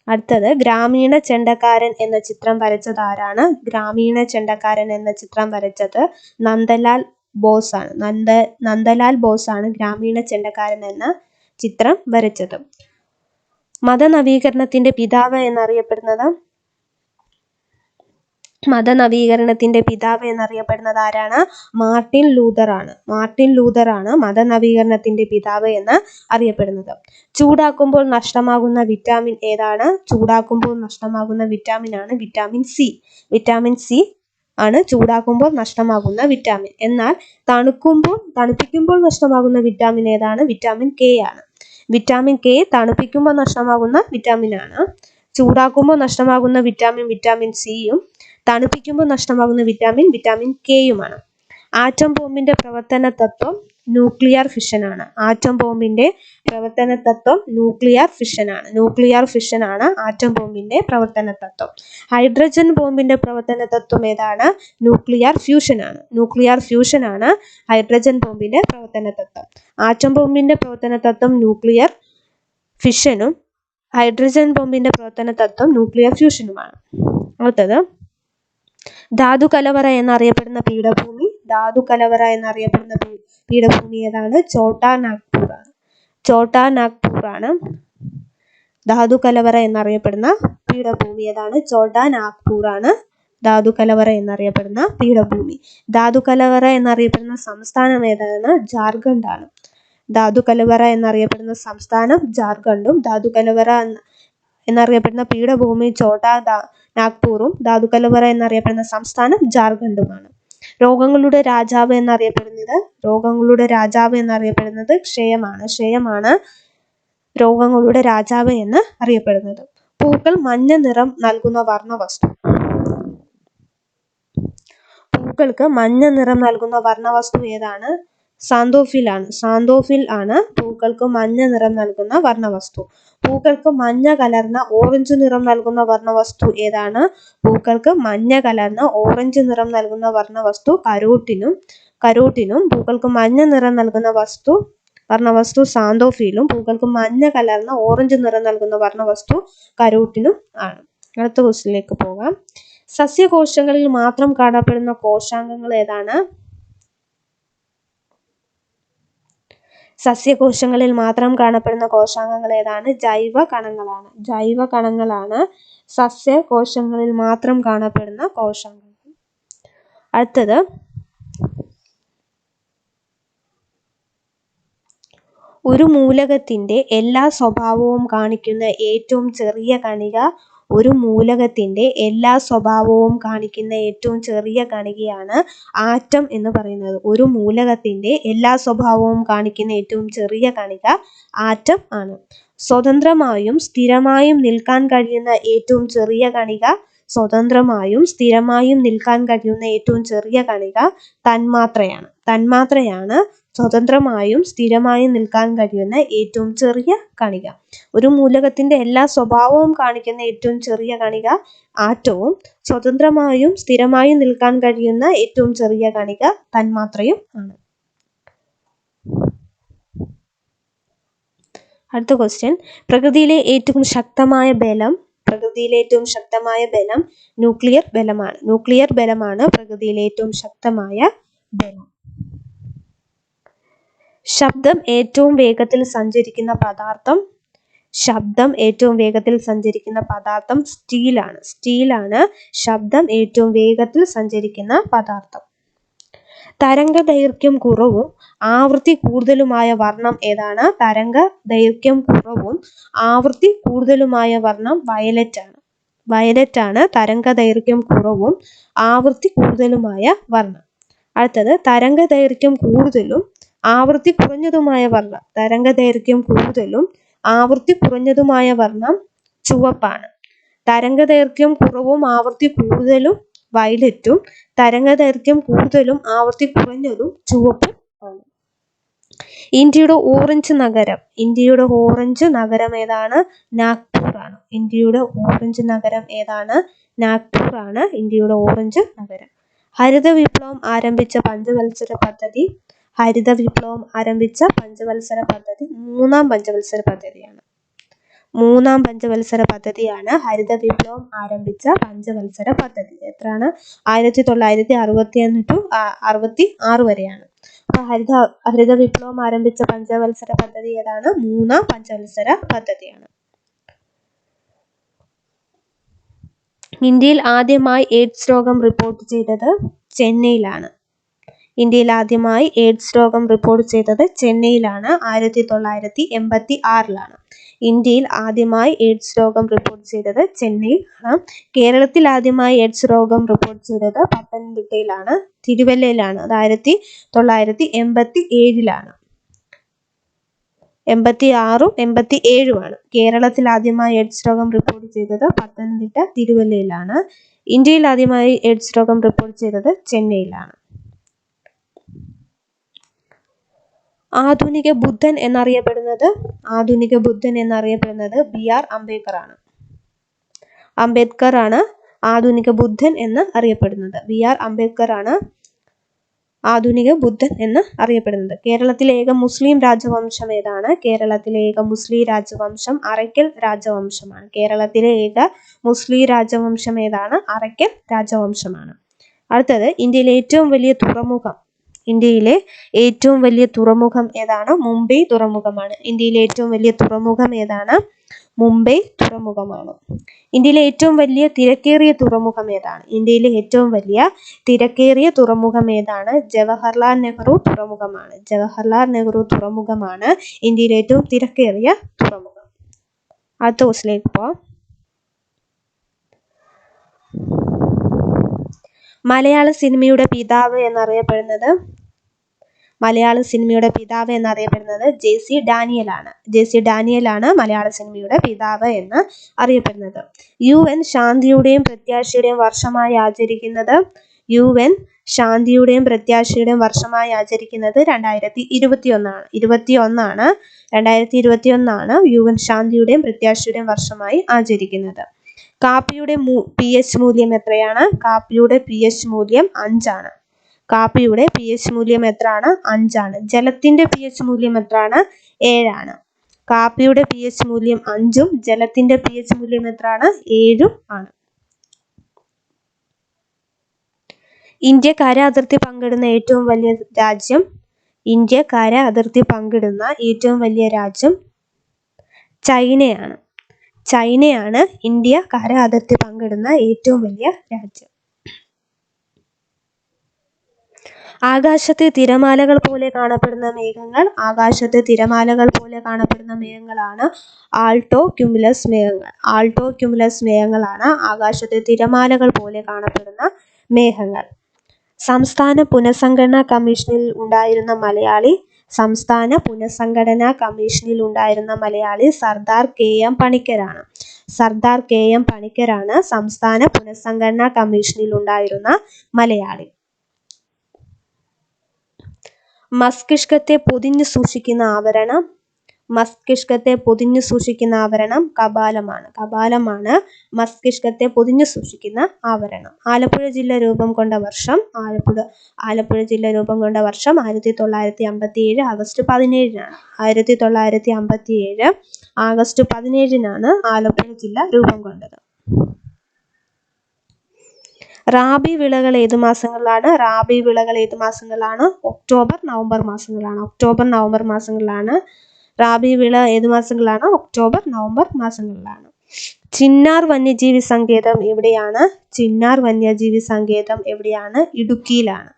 അടുത്തത് ഗ്രാമീണ ചെണ്ടക്കാരൻ എന്ന ചിത്രം വരച്ചത് ആരാണ്? ഗ്രാമീണ ചെണ്ടക്കാരൻ എന്ന ചിത്രം വരച്ചത് നന്ദലാൽ ബോസ് ആണ് നന്ദ നന്ദലാൽ ബോസ് ആണ് ഗ്രാമീണ ചെണ്ടക്കാരൻ എന്ന ചിത്രം വരച്ചത്. മതനവീകരണത്തിന്റെ പിതാവ് എന്നറിയപ്പെടുന്നത് മതനവീകരണത്തിന്റെ പിതാവ് എന്നറിയപ്പെടുന്നത് ആരാണ്? മാർട്ടിൻ ലൂതറാണ് മാർട്ടിൻ ലൂതറാണ് ആണ് മതനവീകരണത്തിന്റെ പിതാവ് എന്ന് അറിയപ്പെടുന്നത്. ചൂടാക്കുമ്പോൾ നഷ്ടമാകുന്ന വിറ്റാമിൻ ഏതാണ്? ചൂടാക്കുമ്പോൾ നഷ്ടമാകുന്ന വിറ്റാമിൻ ആണ് വിറ്റാമിൻ സി. വിറ്റാമിൻ സി ആണ് ചൂടാക്കുമ്പോൾ നഷ്ടമാകുന്ന വിറ്റാമിൻ. എന്നാൽ തണുക്കുമ്പോൾ തണുപ്പിക്കുമ്പോൾ നഷ്ടമാകുന്ന വിറ്റാമിൻ ഏതാണ്? വിറ്റാമിൻ കെ ആണ്. വിറ്റാമിൻ കെ തണുപ്പിക്കുമ്പോൾ നഷ്ടമാകുന്ന വിറ്റാമിൻ ആണ്. ചൂടാക്കുമ്പോൾ നഷ്ടമാകുന്ന വിറ്റാമിൻ വിറ്റാമിൻ സിയും തണുപ്പിക്കുമ്പോൾ നഷ്ടമാകുന്ന വിറ്റാമിൻ വിറ്റാമിൻ കെയുമാണ്. ആറ്റം ബോംബിന്റെ പ്രവർത്തന തത്വം ന്യൂക്ലിയർ ഫിഷനാണ്. ആറ്റം ബോംബിന്റെ പ്രവർത്തന തത്വം ന്യൂക്ലിയർ ഫിഷനാണ്. ന്യൂക്ലിയർ ഫിഷനാണ് ആറ്റം ബോംബിന്റെ പ്രവർത്തന തത്വം ഹൈഡ്രജൻ ബോംബിന്റെ പ്രവർത്തന തത്വം ഏതാണ്? ന്യൂക്ലിയർ ഫ്യൂഷനാണ്. ന്യൂക്ലിയർ ഫ്യൂഷനാണ് ഹൈഡ്രജൻ ബോംബിന്റെ പ്രവർത്തന തത്വം ആറ്റം ബോംബിന്റെ പ്രവർത്തന തത്വം ന്യൂക്ലിയർ ഫിഷനും ഹൈഡ്രജൻ ബോംബിന്റെ പ്രവർത്തന തത്വം ന്യൂക്ലിയർ ഫ്യൂഷനുമാണ്. അടുത്തത് ധാതു കലവറ എന്നറിയപ്പെടുന്ന പീഠഭൂമി ധാതു കലവറ എന്നറിയപ്പെടുന്ന പീഠഭൂമി ഏതാണ്? ചോട്ടാ നാഗ്പൂർ ആണ്. ചോട്ടാ നാഗ്പൂർ ആണ്. ധാതു കലവറ എന്നറിയപ്പെടുന്ന പീഠഭൂമി ഏതാണ്? ചോട്ടാ നാഗ്പൂർ ആണ്. ധാതു കലവറ എന്നറിയപ്പെടുന്ന പീഠഭൂമി. ധാതു കലവറ എന്നറിയപ്പെടുന്ന സംസ്ഥാനം ഏതാണ്? ജാർഖണ്ഡ് ആണ്. ധാതു കലവറ എന്നറിയപ്പെടുന്ന സംസ്ഥാനം ജാർഖണ്ഡും ധാതു കലവറ എന്നറിയപ്പെടുന്ന പീഠഭൂമി ചോട്ടാ നാഗ്പൂറും ധാതുകലവറ എന്നറിയപ്പെടുന്ന സംസ്ഥാനം ജാർഖണ്ഡുമാണ്. രോഗങ്ങളുടെ രാജാവ് എന്നറിയപ്പെടുന്നത് രോഗങ്ങളുടെ രാജാവ് എന്നറിയപ്പെടുന്നത് ക്ഷയമാണ്. ക്ഷയമാണ് രോഗങ്ങളുടെ രാജാവ് എന്ന് അറിയപ്പെടുന്നത്. പൂക്കൾ മഞ്ഞ നിറം നൽകുന്ന വർണവസ്തു. പൂക്കൾക്ക് മഞ്ഞ നിറം നൽകുന്ന വർണവസ്തു ഏതാണ്? സാന്തോഫിൽ ആണ്. സാന്തോഫിൽ ആണ് പൂക്കൾക്ക് മഞ്ഞ നിറം നൽകുന്ന വർണവസ്തു. പൂക്കൾക്ക് മഞ്ഞ കലർന്ന ഓറഞ്ച് നിറം നൽകുന്ന വർണവസ്തു ഏതാണ്? പൂക്കൾക്ക് മഞ്ഞ കലർന്ന ഓറഞ്ച് നിറം നൽകുന്ന വർണവസ്തു കരോട്ടിനും കരോട്ടിനും പൂക്കൾക്ക് മഞ്ഞ നിറം നൽകുന്ന വസ്തു വർണവസ്തു സാന്തോഫിയിലും പൂക്കൾക്ക് മഞ്ഞ കലർന്ന ഓറഞ്ച് നിറം നൽകുന്ന വർണവസ്തു കരോട്ടിനും ആണ്. അടുത്ത ക്വസ്റ്റിലേക്ക് പോകാം. സസ്യകോശങ്ങളിൽ മാത്രം കാണപ്പെടുന്ന കോശാംഗങ്ങൾ ഏതാണ്? സസ്യകോശങ്ങളിൽ മാത്രം കാണപ്പെടുന്ന കോശാംഗങ്ങൾ ഏതാണ്? ജൈവ കണങ്ങളാണ് ജൈവ കണങ്ങളാണ് സസ്യകോശങ്ങളിൽ മാത്രം കാണപ്പെടുന്ന കോശാംഗങ്ങൾ. അടുത്തത് ഒരു മൂലകത്തിന്റെ എല്ലാ സ്വഭാവവും കാണിക്കുന്ന ഏറ്റവും ചെറിയ കണിക ഒരു മൂലകത്തിന്റെ എല്ലാ സ്വഭാവവും കാണിക്കുന്ന ഏറ്റവും ചെറിയ കണികയാണ് ആറ്റം എന്ന് പറയുന്നത്. ഒരു മൂലകത്തിന്റെ എല്ലാ സ്വഭാവവും കാണിക്കുന്ന ഏറ്റവും ചെറിയ കണിക ആറ്റം ആണ്. സ്വതന്ത്രമായും സ്ഥിരമായും നിൽക്കാൻ കഴിയുന്ന ഏറ്റവും ചെറിയ കണിക സ്വതന്ത്രമായും സ്ഥിരമായും നിൽക്കാൻ കഴിയുന്ന ഏറ്റവും ചെറിയ കണിക തന്മാത്രയാണ്. തന്മാത്രയാണ് സ്വതന്ത്രമായും സ്ഥിരമായും നിൽക്കാൻ കഴിയുന്ന ഏറ്റവും ചെറിയ കണിക. ഒരു മൂലകത്തിന്റെ എല്ലാ സ്വഭാവവും കാണിക്കുന്ന ഏറ്റവും ചെറിയ കണിക ആറ്റവും സ്വതന്ത്രമായും സ്ഥിരമായും നിൽക്കാൻ കഴിയുന്ന ഏറ്റവും ചെറിയ കണിക തന്മാത്രയും ആണ്. അടുത്ത ക്വസ്റ്റ്യൻ പ്രകൃതിയിലെ ഏറ്റവും ശക്തമായ ബലം പ്രകൃതിയിലെ ഏറ്റവും ശക്തമായ ബലം ന്യൂക്ലിയർ ബലമാണ്. ന്യൂക്ലിയർ ബലമാണ് പ്രകൃതിയിലെ ഏറ്റവും ശക്തമായ ബലം. ശബ്ദം ഏറ്റവും വേഗത്തിൽ സഞ്ചരിക്കുന്ന പദാർത്ഥം ശബ്ദം ഏറ്റവും വേഗത്തിൽ സഞ്ചരിക്കുന്ന പദാർത്ഥം സ്റ്റീലാണ്. സ്റ്റീലാണ് ശബ്ദം ഏറ്റവും വേഗത്തിൽ സഞ്ചരിക്കുന്ന പദാർത്ഥം. തരംഗ ദൈർഘ്യം കുറവും ആവൃത്തി കൂടുതലുമായ വർണം ഏതാണ്? തരംഗ ദൈർഘ്യം കുറവും ആവൃത്തി കൂടുതലുമായ വർണം വയലറ്റ് ആണ്. വയലറ്റ് ആണ് തരംഗ ദൈർഘ്യം കുറവും ആവൃത്തി കൂടുതലുമായ വർണം. അടുത്തത് തരംഗ ദൈർഘ്യം കൂടുതലും ആവൃത്തി കുറഞ്ഞതുമായ വർണം. തരംഗ ദൈർഘ്യം കൂടുതലും ആവൃത്തി കുറഞ്ഞതുമായ വർണം ചുവപ്പാണ്. തരംഗ ദൈർഘ്യം കുറവും ആവൃത്തി കൂടുതലും വയലറ്റും തരംഗ ദൈർഘ്യം കൂടുതലും ആവൃത്തി കുറഞ്ഞതും ചുവപ്പും ആണ്. ഇന്ത്യയുടെ ഓറഞ്ച് നഗരം. ഇന്ത്യയുടെ ഓറഞ്ച് നഗരം ഏതാണ്? നാഗ്പൂർ ആണ് ഇന്ത്യയുടെ ഓറഞ്ച് നഗരം ഏതാണ്? നാഗ്പൂർ ആണ് ഇന്ത്യയുടെ ഓറഞ്ച് നഗരം. ഹരിത വിപ്ലവം ആരംഭിച്ച പഞ്ചവത്സര പദ്ധതി ഹരിത വിപ്ലവം ആരംഭിച്ച പഞ്ചവത്സര പദ്ധതി മൂന്നാം പഞ്ചവത്സര പദ്ധതിയാണ്. മൂന്നാം പഞ്ചവത്സര പദ്ധതിയാണ് ഹരിത വിപ്ലവം ആരംഭിച്ച പഞ്ചവത്സര പദ്ധതി. എത്രയാണ്? ആയിരത്തി തൊള്ളായിരത്തി അറുപത്തി ഒന്ന് ടു അറുപത്തി ആറ് വരെയാണ്. ഹരിത ഹരിത വിപ്ലവം ആരംഭിച്ച പഞ്ചവത്സര പദ്ധതി ഏതാണ്? മൂന്നാം പഞ്ചവത്സര പദ്ധതിയാണ്. ഇന്ത്യയിൽ ആദ്യമായി എയ്ഡ്സ് രോഗം റിപ്പോർട്ട് ചെയ്തത് ചെന്നൈയിലാണ്. ഇന്ത്യയിൽ ആദ്യമായി എയ്ഡ്സ് രോഗം റിപ്പോർട്ട് ചെയ്തത് ചെന്നൈയിലാണ്. ആയിരത്തി തൊള്ളായിരത്തി എൺപത്തി ആറിലാണ് ഇന്ത്യയിൽ ആദ്യമായി എയ്ഡ്സ് രോഗം റിപ്പോർട്ട് ചെയ്തത് ചെന്നൈയിലാണ് കേരളത്തിൽ ആദ്യമായി എയ്ഡ്സ് രോഗം റിപ്പോർട്ട് ചെയ്തത് പത്തനംതിട്ടയിലാണ് തിരുവല്ലയിലാണ്. അത് ആയിരത്തി തൊള്ളായിരത്തി എൺപത്തി ഏഴിലാണ് എൺപത്തി ആറും എൺപത്തി ഏഴുമാണ് കേരളത്തിൽ ആദ്യമായി എയ്ഡ്സ് രോഗം റിപ്പോർട്ട് ചെയ്തത് പത്തനംതിട്ട തിരുവല്ലയിലാണ്. ഇന്ത്യയിൽ ആദ്യമായി എയ്ഡ്സ് രോഗം റിപ്പോർട്ട് ചെയ്തത് ചെന്നൈയിലാണ്. ആധുനിക ബുദ്ധൻ എന്നറിയപ്പെടുന്നത് ആധുനിക ബുദ്ധൻ എന്നറിയപ്പെടുന്നത് ബി ആർ അംബേദ്കർ ആണ് അംബേദ്കർ ആണ് ആധുനിക ബുദ്ധൻ എന്ന് അറിയപ്പെടുന്നത്. ബി ആർ അംബേദ്കർ ആണ് ആധുനിക ബുദ്ധൻ എന്ന് അറിയപ്പെടുന്നത്. കേരളത്തിലെ ഏക മുസ്ലിം രാജവംശം ഏതാണ്? കേരളത്തിലെ ഏക മുസ്ലിം രാജവംശം അറയ്ക്കൽ രാജവംശമാണ്. കേരളത്തിലെ ഏക മുസ്ലിം രാജവംശം ഏതാണ്? അറയ്ക്കൽ രാജവംശമാണ്. അടുത്തത് ഇന്ത്യയിലെ ഏറ്റവും വലിയ തുറമുഖം ഇന്ത്യയിലെ ഏറ്റവും വലിയ തുറമുഖം ഏതാണ്? മുംബൈ തുറമുഖമാണ്. ഇന്ത്യയിലെ ഏറ്റവും വലിയ തുറമുഖം ഏതാണ്? മുംബൈ തുറമുഖമാണ്. ഇന്ത്യയിലെ ഏറ്റവും വലിയ തിരക്കേറിയ തുറമുഖം ഏതാണ്? ഇന്ത്യയിലെ ഏറ്റവും വലിയ തിരക്കേറിയ തുറമുഖം ഏതാണ്? ജവഹർലാൽ നെഹ്റു തുറമുഖമാണ്. ജവഹർലാൽ നെഹ്റു തുറമുഖമാണ് ഇന്ത്യയിലെ ഏറ്റവും തിരക്കേറിയ തുറമുഖം. അടുത്ത ക്വസ്റ്റിലേക്ക് പോവാം. മലയാള സിനിമയുടെ പിതാവ് എന്നറിയപ്പെടുന്നത് മലയാള സിനിമയുടെ പിതാവ് എന്നറിയപ്പെടുന്നത് ജെ സി ഡാനിയലാണ്. ജെ സി ഡാനിയലാണ് മലയാള സിനിമയുടെ പിതാവ് എന്ന് അറിയപ്പെടുന്നത്. യു എൻ ശാന്തിയുടെയും പ്രത്യാശയുടെയും വർഷമായി ആചരിക്കുന്നത് യു എൻ ശാന്തിയുടെയും പ്രത്യാശയുടെയും വർഷമായി ആചരിക്കുന്നത് രണ്ടായിരത്തി ഇരുപത്തി ഒന്നാണ് ഇരുപത്തി ഒന്നാണ് രണ്ടായിരത്തി ഇരുപത്തി ഒന്നാണ് യു എൻ ശാന്തിയുടെയും പ്രത്യാശയുടെയും വർഷമായി ആചരിക്കുന്നത്. കാപ്പിയുടെ പി എച്ച് മൂല്യം എത്രയാണ്? കാപ്പിയുടെ പി എച്ച് മൂല്യം അഞ്ചാണ്. കാപ്പിയുടെ പി എച്ച് മൂല്യം എത്രയാണ്? അഞ്ചാണ്. ജലത്തിന്റെ പി എച്ച് മൂല്യം എത്രയാണ്? ഏഴാണ്. കാപ്പിയുടെ പി എച്ച് മൂല്യം അഞ്ചും ജലത്തിന്റെ പി എച്ച് മൂല്യം എത്രയാണ്? ഏഴും ആണ്. ഇന്ത്യ കര അതിർത്തി പങ്കിടുന്ന ഏറ്റവും വലിയ രാജ്യം? ഇന്ത്യ കര അതിർത്തി പങ്കിടുന്ന ഏറ്റവും വലിയ രാജ്യം ചൈനയാണ്. ചൈനയാണ് ഇന്ത്യ കര അതിർത്തി പങ്കിടുന്ന ഏറ്റവും വലിയ രാജ്യം. ആകാശത്തെ തിരമാലകൾ പോലെ കാണപ്പെടുന്ന മേഘങ്ങൾ ആകാശത്തെ തിരമാലകൾ പോലെ കാണപ്പെടുന്ന മേഘങ്ങളാണ് ആൾട്ടോ ക്യുമുലസ് മേഘങ്ങൾ. ആൾട്ടോ ക്യുമുലസ് മേഘങ്ങളാണ് ആകാശത്തെ തിരമാലകൾ പോലെ കാണപ്പെടുന്ന മേഘങ്ങൾ. സംസ്ഥാന പുനഃസംഘടനാ കമ്മീഷനിൽ ഉണ്ടായിരുന്ന മലയാളി സംസ്ഥാന പുനഃസംഘടനാ കമ്മീഷനിൽ ഉണ്ടായിരുന്ന മലയാളി സർദാർ കെ എം പണിക്കരാണ്. സർദാർ കെ എം പണിക്കരാണ് സംസ്ഥാന പുനഃസംഘടനാ കമ്മീഷനിൽ ഉണ്ടായിരുന്ന മലയാളി. മസ്തിഷ്കത്തെ പൊതിഞ്ഞു സൂക്ഷിക്കുന്ന ആവരണം. മസ്തിഷ്കത്തെ പൊതിഞ്ഞു സൂക്ഷിക്കുന്ന ആവരണം കപാലമാണ്. കപാലമാണ് മസ്തിഷ്കത്തെ പൊതിഞ്ഞു സൂക്ഷിക്കുന്ന ആവരണം. ആലപ്പുഴ ജില്ല രൂപം കൊണ്ട വർഷം ആലപ്പുഴ ആലപ്പുഴ ജില്ല രൂപം കൊണ്ട വർഷം ആയിരത്തി തൊള്ളായിരത്തി അമ്പത്തി ഏഴ് ആഗസ്റ്റ് പതിനേഴിനാണ്. ആയിരത്തി തൊള്ളായിരത്തി അമ്പത്തി ഏഴ് ആഗസ്റ്റ് പതിനേഴിനാണ് ആലപ്പുഴ ജില്ല രൂപം കൊണ്ടത്. റാബി വിളകൾ ഏത് മാസങ്ങളിലാണ്? റാബി വിളകൾ ഏത് മാസങ്ങളിലാണ്? ഒക്ടോബർ നവംബർ മാസങ്ങളിലാണ്. ഒക്ടോബർ നവംബർ മാസങ്ങളിലാണ്. റാബി വിള ഏത് മാസങ്ങളിലാണ്? ഒക്ടോബർ നവംബർ മാസങ്ങളിലാണ്. ചിന്നാർ വന്യജീവി സങ്കേതം എവിടെയാണ്? ചിന്നാർ വന്യജീവി സങ്കേതം എവിടെയാണ്? ഇടുക്കിയിലാണ്.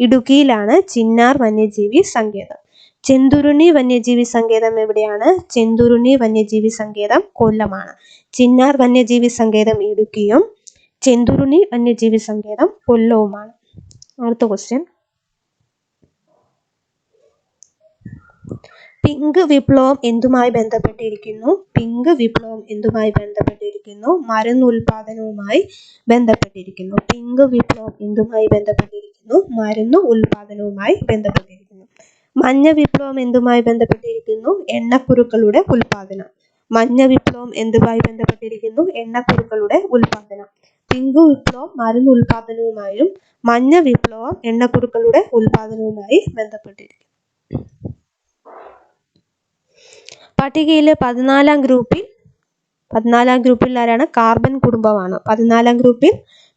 ഇടുക്കിയിലാണ് ചിന്നാർ വന്യജീവി സങ്കേതം. ചെന്തുരുണി വന്യജീവി സങ്കേതം എവിടെയാണ്? ചെന്തുരുണി വന്യജീവി സങ്കേതം കൊല്ലമാണ്. ചിന്നാർ വന്യജീവി സങ്കേതം ഇടുക്കിയും ചെന്തുരുണി വന്യജീവി സങ്കേതം കൊല്ലവുമാണ്. അടുത്ത ക്വസ്റ്റ്യൻ പിങ്ക് വിപ്ലവം എന്തുമായി ബന്ധപ്പെട്ടിരിക്കുന്നു? പിങ്ക് വിപ്ലവം എന്തുമായി ബന്ധപ്പെട്ടിരിക്കുന്നു? മരുന്ന് ഉൽപാദനവുമായി ബന്ധപ്പെട്ടിരിക്കുന്നു. പിങ്ക് വിപ്ലവം എന്തുമായി ബന്ധപ്പെട്ടിരിക്കുന്നു? മരുന്ന് ഉൽപാദനവുമായി ബന്ധപ്പെട്ടിരിക്കുന്നു. മഞ്ഞ വിപ്ലവം എന്തുമായി ബന്ധപ്പെട്ടിരിക്കുന്നു? എണ്ണക്കുരുക്കളുടെ ഉൽപാദനം മഞ്ഞ വിപ്ലവം എന്തുമായി ബന്ധപ്പെട്ടിരിക്കുന്നു? എണ്ണക്കുരുക്കളുടെ ഉൽപാദനം പിങ്ക് വിപ്ലവം മരുന്ന് ഉൽപാദനവുമായും മഞ്ഞ വിപ്ലവം എണ്ണക്കുറുക്കളുടെ ഉൽപാദനവുമായി ബന്ധപ്പെട്ടിരിക്കുന്നു. പട്ടികയിലെ പതിനാലാം ഗ്രൂപ്പിൽ പതിനാലാം ഗ്രൂപ്പിൽ ആരാണ്? കാർബൺ കുടുംബമാണ്. പതിനാലാം ഗ്രൂപ്പിൽ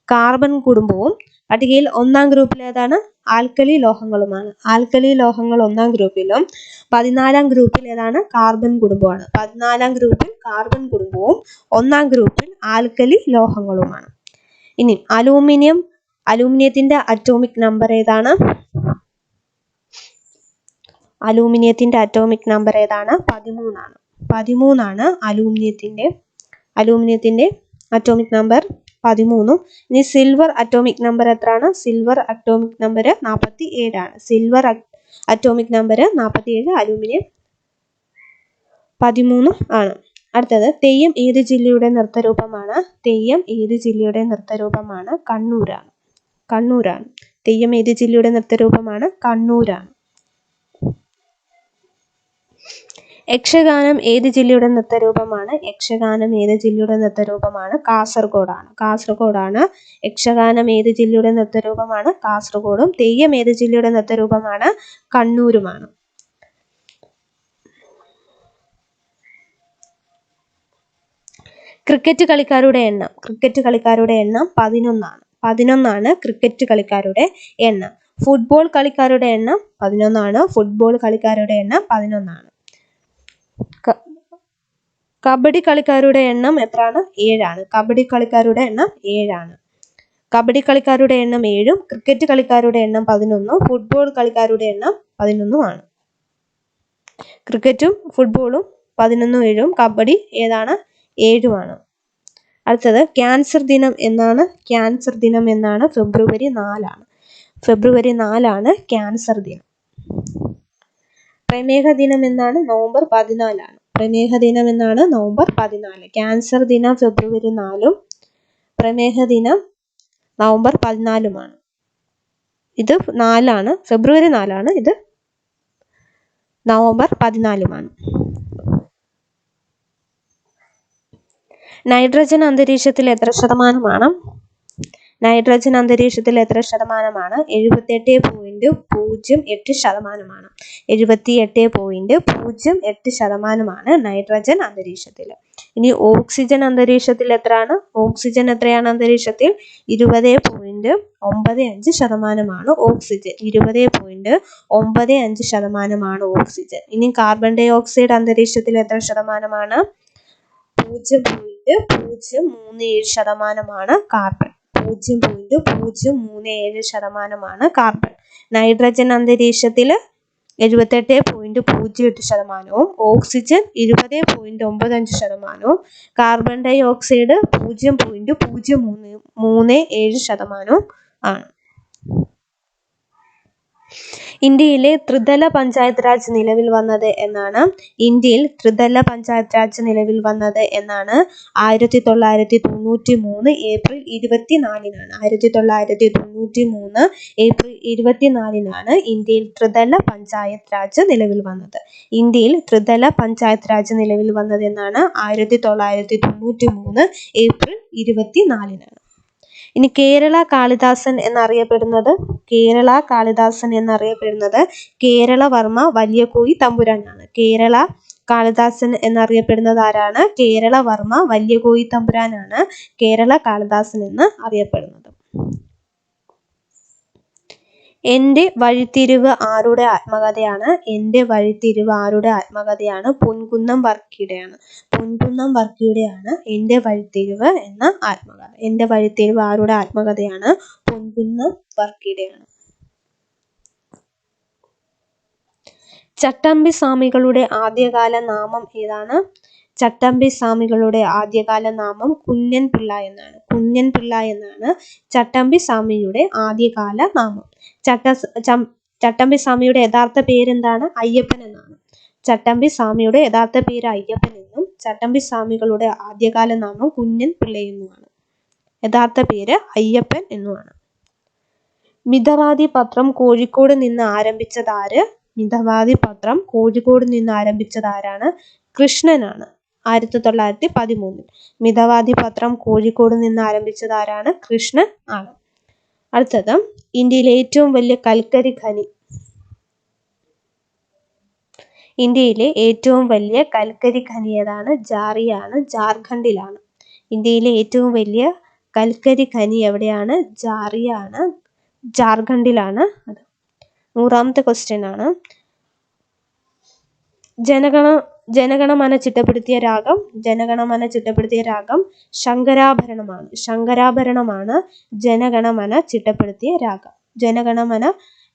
കാർബൺ കുടുംബവും പട്ടികയിൽ ഒന്നാം ഗ്രൂപ്പിൽ ഏതാണ്? ആൽക്കലി ലോഹങ്ങളുമാണ്. ആൽക്കലി ലോഹങ്ങൾ ഒന്നാം ഗ്രൂപ്പിലും പതിനാലാം ഗ്രൂപ്പിൽ ഏതാണ്? കാർബൺ കുടുംബമാണ് പതിനാലാം ഗ്രൂപ്പിൽ കാർബൺ കുടുംബവും ഒന്നാം ഗ്രൂപ്പിൽ ആൽക്കലി ലോഹങ്ങളുമാണ്. ഇനി അലൂമിനിയം അലൂമിനിയത്തിന്റെ അറ്റോമിക് നമ്പർ ഏതാണ്? അലൂമിനിയത്തിന്റെ അറ്റോമിക് നമ്പർ ഏതാണ്? പതിമൂന്നാണ്. പതിമൂന്നാണ് അലൂമിനിയത്തിന്റെ അലൂമിനിയത്തിന്റെ അറ്റോമിക് നമ്പർ പതിമൂന്നും. ഇനി സിൽവർ അറ്റോമിക് നമ്പർ എത്രയാണ്? സിൽവർ അറ്റോമിക് നമ്പർ നാൽപ്പത്തി ഏഴാണ് സിൽവർ അറ്റോമിക് നമ്പർ നാൽപ്പത്തി ഏഴ് അലൂമിനിയം പതിമൂന്നും ആണ്. അടുത്തത് തെയ്യം ഏത് ജില്ലയുടെ നൃത്തരൂപമാണ്? തെയ്യം ഏത് ജില്ലയുടെ നൃത്തരൂപമാണ്? കണ്ണൂരാണ്. കണ്ണൂരാണ്. തെയ്യം ഏത് ജില്ലയുടെ നൃത്തരൂപമാണ്? കണ്ണൂരാണ്. യക്ഷഗാനം ഏത് ജില്ലയുടെ നൃത്തരൂപമാണ്? യക്ഷഗാനം ഏത് ജില്ലയുടെ നൃത്തരൂപമാണ്? കാസർഗോഡാണ്. കാസർഗോഡാണ്. യക്ഷഗാനം ഏത് ജില്ലയുടെ നൃത്തരൂപമാണ്? കാസർഗോഡും. തെയ്യം ഏത് ജില്ലയുടെ നൃത്തരൂപമാണ്? കണ്ണൂരുമാണ്. ക്രിക്കറ്റ് കളിക്കാരുടെ എണ്ണം. ക്രിക്കറ്റ് കളിക്കാരുടെ എണ്ണം പതിനൊന്നാണ്. പതിനൊന്നാണ് ക്രിക്കറ്റ് കളിക്കാരുടെ എണ്ണം. ഫുട്ബോൾ കളിക്കാരുടെ എണ്ണം പതിനൊന്നാണ്. ഫുട്ബോൾ കളിക്കാരുടെ എണ്ണം പതിനൊന്നാണ്. കബഡി കളിക്കാരുടെ എണ്ണം എത്രയാണ് ഏഴാണ്. കബഡി കളിക്കാരുടെ എണ്ണം ഏഴാണ്. കബഡി കളിക്കാരുടെ എണ്ണം ഏഴും ക്രിക്കറ്റ് കളിക്കാരുടെ എണ്ണം പതിനൊന്നും ഫുട്ബോൾ കളിക്കാരുടെ എണ്ണം പതിനൊന്നുമാണ്. ക്രിക്കറ്റും ഫുട്ബോളും പതിനൊന്നും ഏഴും കബഡി ഏതാണ്? ഏഴുമാണ് അടുത്തത് ക്യാൻസർ ദിനം എന്നാണ്. ക്യാൻസർ ദിനം എന്നാണ്. ഫെബ്രുവരി നാലാണ്. ഫെബ്രുവരി നാലാണ് ക്യാൻസർ ദിനം. പ്രമേഹ ദിനം എന്നാണ്. നവംബർ പതിനാലാണ്. പ്രമേഹ ദിനം എന്നാണ്. നവംബർ പതിനാല്. ക്യാൻസർ ദിനം ഫെബ്രുവരി നാലും. പ്രമേഹ ദിനം നവംബർ പതിനാലുമാണ്. ഇത് നാലാണ്. ഫെബ്രുവരി നാലാണ്. ഇത് നവംബർ പതിനാലുമാണ്. നൈട്രജൻ അന്തരീക്ഷത്തിൽ എത്ര ശതമാനമാണ്? നൈട്രജൻ അന്തരീക്ഷത്തിൽ എത്ര ശതമാനമാണ്? എഴുപത്തെട്ട് പോയിന്റ് പൂജ്യം എട്ട് ശതമാനമാണ്. എഴുപത്തി എട്ട് പോയിന്റ് പൂജ്യം എട്ട് ശതമാനമാണ് നൈട്രജൻ അന്തരീക്ഷത്തിൽ. ഇനി ഓക്സിജൻ അന്തരീക്ഷത്തിൽ എത്രയാണ്? ഓക്സിജൻ എത്രയാണ് അന്തരീക്ഷത്തിൽ? ഇരുപത് പോയിന്റ് ഒമ്പത് അഞ്ച് ശതമാനമാണ് ഓക്സിജൻ ഇരുപത് പോയിന്റ് ഒമ്പത് അഞ്ച് ശതമാനമാണ് ഓക്സിജൻ ഇനി കാർബൺ ഡൈ ഓക്സൈഡ് അന്തരീക്ഷത്തിൽ എത്ര ശതമാനമാണ്? പൂജ്യം പോയിന്റ് പൂജ്യം മൂന്ന് ഏഴ് ശതമാനമാണ് കാർബൺ. പൂജ്യം പോയിന്റ് പൂജ്യം മൂന്ന് ഏഴ് ശതമാനമാണ് കാർബൺ. നൈട്രജൻ അന്തരീക്ഷത്തിൽ എഴുപത്തെട്ട് പോയിന്റ് പൂജ്യം എട്ട് ശതമാനവും ഓക്സിജൻ ഇരുപത് പോയിന്റ് ഒമ്പത് അഞ്ച് ശതമാനവും കാർബൺ ഡൈ ഓക്സൈഡ് പൂജ്യം പോയിന്റ് പൂജ്യം മൂന്ന് മൂന്ന് ഏഴ് ശതമാനവും ആണ്. ഇന്ത്യയിലെ ത്രിതല പഞ്ചായത്ത് രാജ് നിലവിൽ വന്നത് എന്നാണ്. ഇന്ത്യയിൽ ത്രിതല പഞ്ചായത്ത് രാജ് നിലവിൽ വന്നത് എന്നാണ്. ആയിരത്തി തൊള്ളായിരത്തി തൊണ്ണൂറ്റി മൂന്ന് ഏപ്രിൽ ഇരുപത്തിനാലിനാണ്. ആയിരത്തി തൊള്ളായിരത്തി തൊണ്ണൂറ്റി മൂന്ന് ഏപ്രിൽ ഇരുപത്തിനാലിനാണ് ഇന്ത്യയിൽ ത്രിതല പഞ്ചായത്ത് രാജ് നിലവിൽ വന്നത്. ഇന്ത്യയിൽ ത്രിതല പഞ്ചായത്ത് രാജ് നിലവിൽ വന്നത് എന്നാണ്. ആയിരത്തി തൊള്ളായിരത്തി തൊണ്ണൂറ്റി മൂന്ന് ഏപ്രിൽ ഇരുപത്തിനാലിനാണ്. ഇനി കേരള കാളിദാസൻ എന്നറിയപ്പെടുന്നത് കേരള കാളിദാസൻ എന്നറിയപ്പെടുന്നത് കേരളവർമ്മ വലിയകോയി തമ്പുരാനാണ്. കേരള കാളിദാസൻ എന്നറിയപ്പെടുന്നത് ആരാണ്? കേരളവർമ്മ വലിയകോയി തമ്പുരാനാണ് കേരള കാളിദാസൻ എന്ന് അറിയപ്പെടുന്നത്. എന്റെ വഴിത്തിരിവ് ആരുടെ ആത്മകഥയാണ്? എന്റെ വഴിത്തിരിവ് ആരുടെ ആത്മകഥയാണ്? പൊൻകുന്നം വർക്കിയുടെയാണ്. പൊൻകുന്നം വർക്കിയുടെയാണ് എന്റെ വഴിത്തിരിവ് എന്ന ആത്മകഥ. എന്റെ വഴിത്തിരിവ് ആരുടെ ആത്മകഥയാണ്? പൊൻകുന്നം വർക്കിയുടെയാണ് ചട്ടമ്പി സ്വാമികളുടെ ആദ്യകാല നാമം ഏതാണ്? ചട്ടമ്പി സ്വാമികളുടെ ആദ്യകാല നാമം കുഞ്ഞൻ പിള്ള എന്നാണ്. കുഞ്ഞൻ പിള്ള എന്നാണ് ചട്ടമ്പി സ്വാമിയുടെ ആദ്യകാല നാമം. ചട്ട ചട്ടമ്പി സ്വാമിയുടെ യഥാർത്ഥ പേരെന്താണ്? അയ്യപ്പൻ എന്നാണ്. ചട്ടമ്പി സ്വാമിയുടെ യഥാർത്ഥ പേര് അയ്യപ്പൻ എന്നും ചട്ടമ്പി സ്വാമികളുടെ ആദ്യകാല നാമം കുഞ്ഞൻ പിള്ള എന്നുമാണ് യഥാർത്ഥ പേര് അയ്യപ്പൻ എന്നുമാണ്. മിതവാദി പത്രം കോഴിക്കോട് നിന്ന് ആരംഭിച്ചതാര്? മിതവാദി പത്രം കോഴിക്കോട് നിന്ന് ആരംഭിച്ചതാരാണ്? കൃഷ്ണനാണ്. ആയിരത്തി തൊള്ളായിരത്തി പതിമൂന്നിൽ മിതവാദി പത്രം കോഴിക്കോട് നിന്ന് ആരംഭിച്ചതാരാണ്? കൃഷ്ണൻ ആണ്. അടുത്തത് ഇന്ത്യയിലെ ഏറ്റവും വലിയ കൽക്കരി ഖനി. ഇന്ത്യയിലെ ഏറ്റവും വലിയ കൽക്കരി ഖനി ഏതാണ് ജാറിയാണ് ജാർഖണ്ഡിലാണ്. ഇന്ത്യയിലെ ഏറ്റവും വലിയ കൽക്കരി ഖനി എവിടെയാണ്? ജാറിയാണ് ജാർഖണ്ഡിലാണ് അത്. നൂറാമത്തെ ക്വസ്റ്റ്യൻ ആണ്. ജനഗണ ജനഗണമന ചിട്ടപ്പെടുത്തിയ രാഗം ജനഗണമന ചിട്ടപ്പെടുത്തിയ രാഗം ശങ്കരാഭരണമാണ്. ശങ്കരാഭരണമാണ് ജനഗണമന ചിട്ടപ്പെടുത്തിയ രാഗം. ജനഗണമന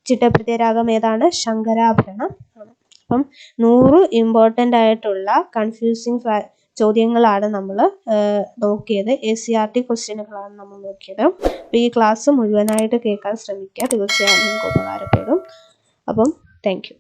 ചിട്ടപ്പെടുത്തിയ രാഗം ഏതാണ്? ശങ്കരാഭരണം ആണ്. അപ്പം നൂറ് ഇമ്പോർട്ടന്റ് ആയിട്ടുള്ള കൺഫ്യൂസിങ് ചോദ്യങ്ങളാണ് നമ്മൾ നോക്കിയത്. എ സി ആർ ടി ക്വസ്റ്റ്യനുകളാണ് നമ്മൾ നോക്കിയത്. അപ്പോൾ ഈ ക്ലാസ് മുഴുവനായിട്ട് കേൾക്കാൻ ശ്രമിക്കുക. തീർച്ചയായും നിങ്ങൾക്ക് ഉപകാരപ്പെടും. അപ്പം താങ്ക് യു